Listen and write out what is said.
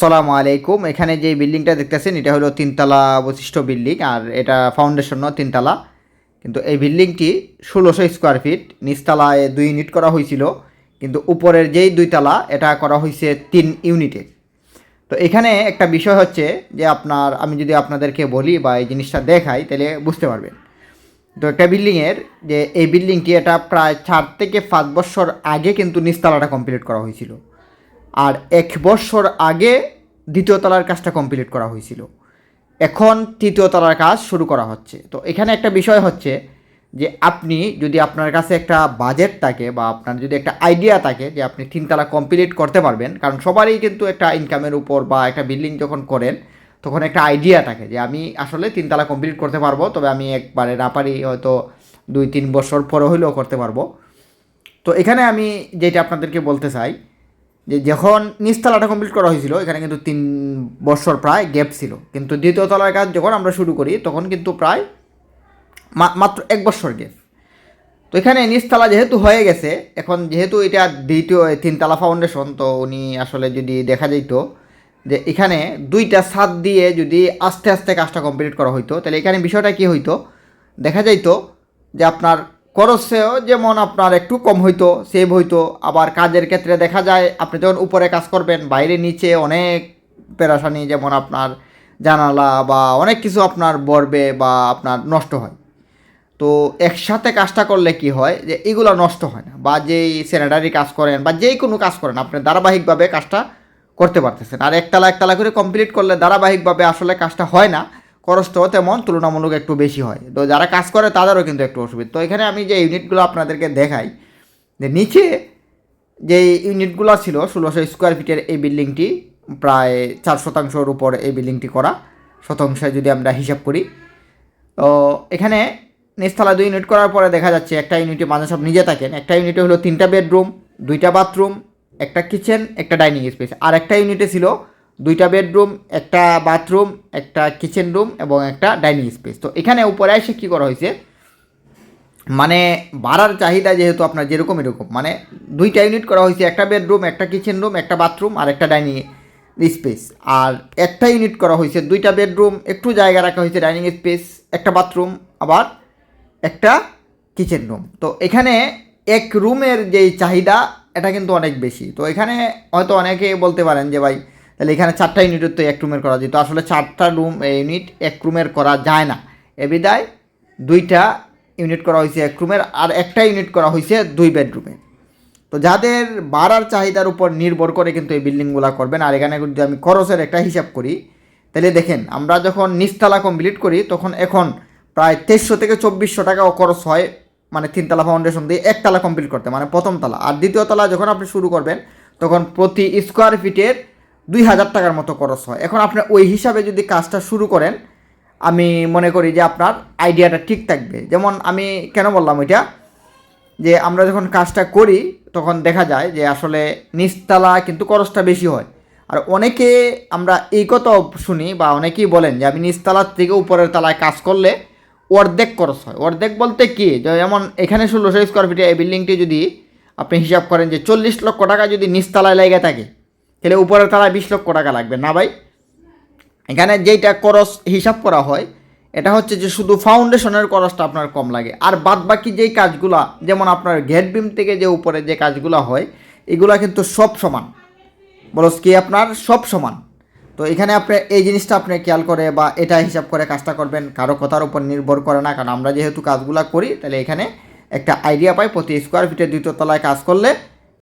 আসসালামু আলাইকুম। এখানে যে বিল্ডিংটা দেখতেছেন, এটা হলো তিনতলা অবশিষ্ট বিল্ডিং, আর এটা ফাউন্ডেশনও তিনতলা। কিন্তু এই বিল্ডিংটি ষোলোশো স্কোয়ার ফিট নিচতলায় দুই ইউনিট করা হয়েছিল। কিন্তু উপরের যেই দুইতলা, এটা করা হয়েছে তিন ইউনিটে তো এখানে একটা বিষয় হচ্ছে যে আপনার, আমি যদি আপনাদেরকে বলি বা এই জিনিসটা দেখাই, তাহলে বুঝতে পারবেন। তো একটা বিল্ডিংয়ের যে এই বিল্ডিংটি এটা প্রায় চার থেকে পাঁচ বছর আগে কিন্তু নিচতলাটা কমপ্লিট করা হয়েছিল। আর এক বছর আগে দ্বিতীয় তলার কাজটা কমপ্লিট করা হয়েছিল। এখন তৃতীয় তলার কাজ শুরু করা হচ্ছে। তো এখানে একটা বিষয় হচ্ছে যে আপনি যদি আপনার কাছে একটা বাজেট থাকে বা আপনার যদি একটা আইডিয়া থাকে যে আপনি তিনতলা কমপ্লিট করতে পারবেন, কারণ সবারই কিন্তু একটা ইনকামের উপর বা একটা বিল্ডিং যখন করেন, তখন একটা আইডিয়া থাকে যে আমি আসলে তিনতলা কমপ্লিট করতে পারব, তবে আমি একবারে না পারি, হয়তো দুই, তিন বছর পরে হলেও করতে পারব। তো এখানে আমি যেটা আপনাদেরকে বলতে চাই যে যখন নিচতলাটা কমপ্লিট করা হয়েছিল, এখানে কিন্তু তিন বছর প্রায় গ্যাপ ছিল। কিন্তু দ্বিতীয় তলার কাজ যখন আমরা শুরু করি, তখন কিন্তু প্রায় মাত্র এক বছর গ্যাপ তো এখানে নিচতলা যেহেতু হয়ে গেছে, এখন যেহেতু এটা দ্বিতীয় তিনতলা ফাউন্ডেশন তো উনি আসলে যদি দেখা যেত যে এখানে দুইটা ছাদ দিয়ে যদি আস্তে আস্তে কাজটা কমপ্লিট করা হইতো, তাহলে এখানে বিষয়টা কি হইতো? দেখা যাইতো যে আপনার খরচেও যেমন আপনার একটু কম হইতো সেভ হইতো, আবার কাজের ক্ষেত্রে দেখা যায় আপনি যখন উপরে কাজ করবেন, বাইরে নিচে অনেক পেরাশানি যেমন আপনার জানালা বা অনেক কিছু আপনার বরবে বা আপনার নষ্ট হয়। তো একসাথে কাজটা করলে কি হয় যে এগুলো নষ্ট হয় না বা যেই স্যানিটারি কাজ করেন বা যেই কোনো কাজ করেন, আপনি ধারাবাহিকভাবে কাজটা করতে পারতেছেন। আর একতলা একতলা করে কমপ্লিট করলে ধারাবাহিকভাবে আসলে কাজটা হয় না খরচটাও তেমন, তুলনামূলক একটু বেশি হয়। তো যারা কাজ করে তাদেরও কিন্তু একটু অসুবিধা। তো এখানে আমি যে ইউনিটগুলো আপনাদেরকে দেখাই, যে নিচে যে ইউনিটগুলো ছিল, ষোলোশো স্কোয়ার ফিটের এই বিল্ডিংটি, প্রায় চার শতাংশের উপর এই বিল্ডিংটি করা শতাংশে যদি আমরা হিসাব করি। তো এখানে নিচতলা দুই ইউনিট করার পরে দেখা যাচ্ছে একটা ইউনিটে মানুষ সব নিজে থাকেন। একটা ইউনিটে হলো তিনটা বেডরুম, দুইটা বাথরুম, একটা কিচেন, একটা ডাইনিং স্পেস। আর একটা ইউনিটে ছিল দুইটা বেডরুম, একটা বাথরুম, একটা কিচেন রুম এবং একটা ডাইনিং স্পেস তো এখানে উপরে এসে কী করা হয়েছে? মানে ভাড়ার চাহিদা যেহেতু আপনার যেরকম এরকম মানে দুইটা ইউনিট করা হয়েছে, একটা বেডরুম, একটা কিচেন রুম একটা বাথরুম আর একটা ডাইনিং স্পেস আর একটা ইউনিট করা হয়েছে, দুইটা বেডরুম, একটু জায়গা রাখা হয়েছে ডাইনিং স্পেস একটা বাথরুম আবার একটা কিচেন রুম তো এখানে এক রুমের যেই চাহিদা, এটা কিন্তু অনেক বেশি। তো এখানে হয়তো অনেকে বলতে পারেন যে ভাই তাহলে এখানে চারটা ইউনিটের তো এক রুমের করা যেত। আসলে চারটা রুম ইউনিট এক রুমের করা যায় না। এ বিদায় দুইটা ইউনিট করা হয়েছে এক রুমের আর একটা ইউনিট করা হয়েছে দুই বেডরুমে তো যাদের বাড়ার চাহিদার উপর নির্ভর করে কিন্তু এই বিল্ডিংগুলো করবেন, আর এখানে যদি আমি খরচের একটা হিসাব করি, তাহলে দেখেন, আমরা যখন নিচতলা কমপ্লিট করি, তখন এখন প্রায় তেইশশো থেকে চব্বিশশো টাকা খরচ হয় মানে তিনতলা ফাউন্ডেশন দিয়ে একতলা কমপ্লিট করতে মানে প্রথম তলা আর দ্বিতীয় তলা যখন আপনি শুরু করবেন, তখন প্রতি স্কোয়ার ফিটের দুই হাজার টাকার মতো খরচ হয়। এখন আপনি ওই হিসাবে যদি কাজটা শুরু করেন, আমি মনে করি যে আপনার আইডিয়াটা ঠিক থাকবে। যেমন আমি কেন বললাম ওইটা? যে আমরা যখন কাজটা করি, তখন দেখা যায় যে আসলে নিচতলা কিন্তু খরচটা বেশি হয়। আর অনেকে আমরা এই কথা শুনি বা অনেকেই বলেন যে আমি নিচতলার থেকে উপরের তলায় কাজ করলে অর্ধেক খরচ হয়। অর্ধেক বলতে কি? যেমন এখানে ষোলোশো স্কোয়ার ফিটে এই বিল্ডিংটি যদি আপনি হিসাব করেন যে চল্লিশ লক্ষ টাকা যদি নিচতলায় লেগে থাকে তাহলে উপরের তলায় বিশ লক্ষ টাকা লাগবে। না ভাই? এখানে যেইটা খরচ হিসাব করা হয়, এটা হচ্ছে যে শুধু ফাউন্ডেশনের খরচটা আপনার কম লাগে। আর বাদ বাকি যেই কাজগুলা, যেমন আপনার গেট বিম থেকে যে উপরে যে কাজগুলো হয়, এগুলা কিন্তু সব সমান। বলস কি আপনার? সব সমান। তো এখানে আপনি এই জিনিসটা আপনি খেয়াল করে বা এটা হিসাব করে কাজটা করবেন। কারও কথার উপর নির্ভর করে না, কারণ আমরা যেহেতু কাজগুলা করি, তাহলে এখানে একটা আইডিয়া পাই, প্রতি স্কোয়ার ফিটে দ্বিতীয় তলায় কাজ করলে